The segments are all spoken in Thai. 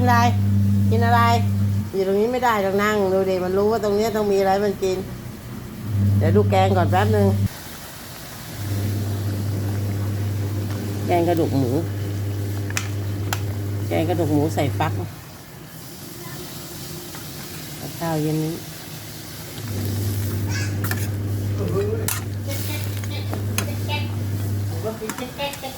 กินอะไร กินอะไร อยู่ตรงนี้ไม่ได้ต้องนั่งดูดิมันรู้ว่าตรงนี้ต้องมีอะไรมันกิน เดี๋ยวดูแกงก่อนแป๊บหนึ่งแกงกระดูกหมู แกงกระดูกหมูใส่ฟักข้าวเย็นนี้เ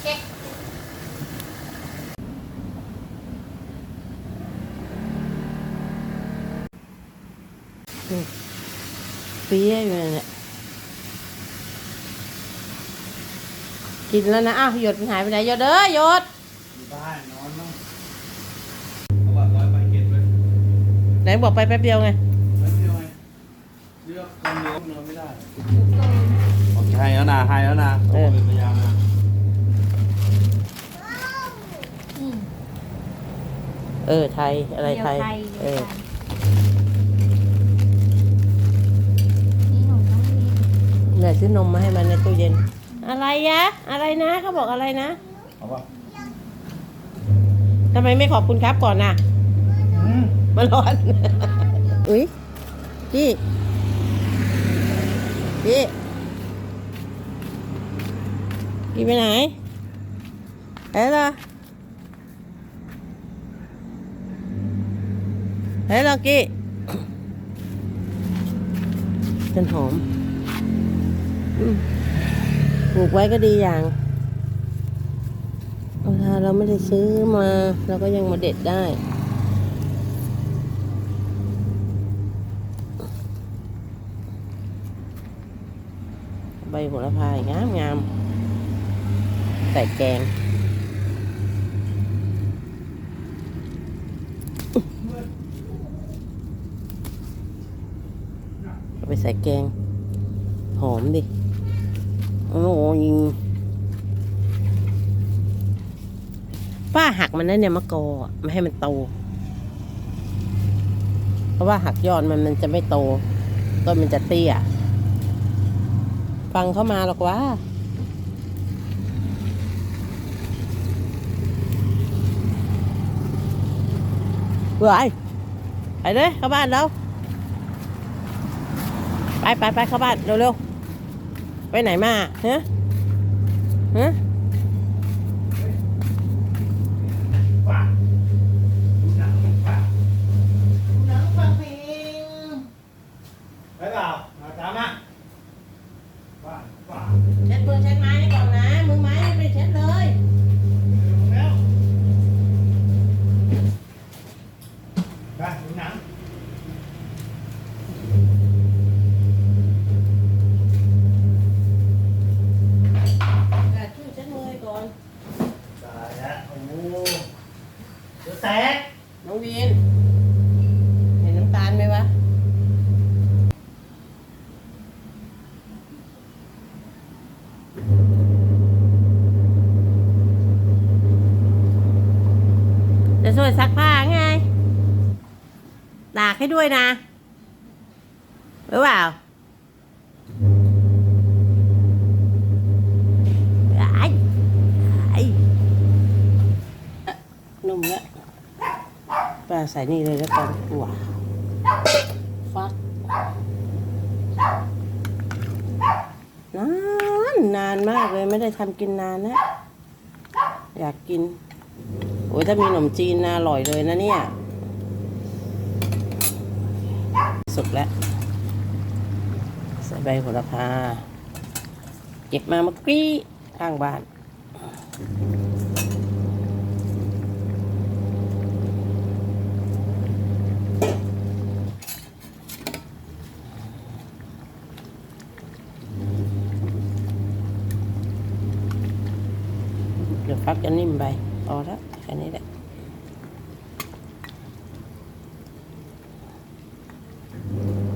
ปี้ยอยู่นั่นกินแล้วนะ อ้าว หยดมันหายไปไหนหยดเด้อหยดอยู่บ้านนอนเนาะเอาบัตรร้อยใบเก็บไว้ไหนบอกไปแป๊บเดียวไงไม่เที่ยวไงเลือกคนเดียวนอนไม่ได้โอเคให้แล้วนะให้แล้วนะเออเป็นพยานนะเออ ไทย อะไรไทย เออ นี่หนูต้องมี แม่ซื้อนมมาให้มันในตู้เย็น อะไรยะ อะไรนะเขาบอกอะไรนะเอาป่ะทำไมไม่ขอบคุณครับก่อนน่ะอืมมันร้อน อุ้ยพี่ พี่ พี่ไปไหนเฮ้ยล่ะเฮ้ยล่ะกี้จันหอมอืม ปลูกไว้ก็ดีอย่างเวลาเราไม่ได้ซื้อมาเราก็ยังมาเด็ดได้ใบโหระพางามงามใส่แกงไปใส่แกง หอมดิ โอ้ยป้าหักมันนั่นเนี่ยมะกออะไม่ให้มันโต เพราะว่าหักยอดมันมันจะไม่โต ต้นมันจะเตี้ย ฟังเข้ามาหรอกว่าเฮ้ยไปเลยเข้าบ้านแล้ว ไปไปไปเข้าบ้านเร็วๆ ไปไหนมาฮะะป่าดูหนังป่า หนังฟังเพลง ไปเปล่ามาตามมาป่าป่า เช็ดมือเช็ดไม้ให้ก่อนนะ มือไม้ไม่ไปเช็ดเลย เร็วแล้วไปดูหนัง แต่ช่วยเช็ดมือให้ก่อน ตายแล้วโอ้โหเดี๋ยวแตก น้องวีน เห็นน้ำตาลไหมวะ จะช่วยซักผ้าไง ตากให้ด้วยนะหรือเปล่าไอ้ไอ้เอ๊ะนุ่มแล้วป้าใส่นี่เลยแล้วกันว้าวฟักนานนานมากเลยไม่ได้ทำกินนานนะ อยากกิน โอ้ยถ้ามีขนมจีนน่าอร่อยเลยนะเนี่ย สุกแล้ว ใส่ใบโหระพา เก็บมาเมื่อกี้ข้างบ้านเดี๋ยวฟักจะนิ่มไป อแล้วแค่นี้แหละ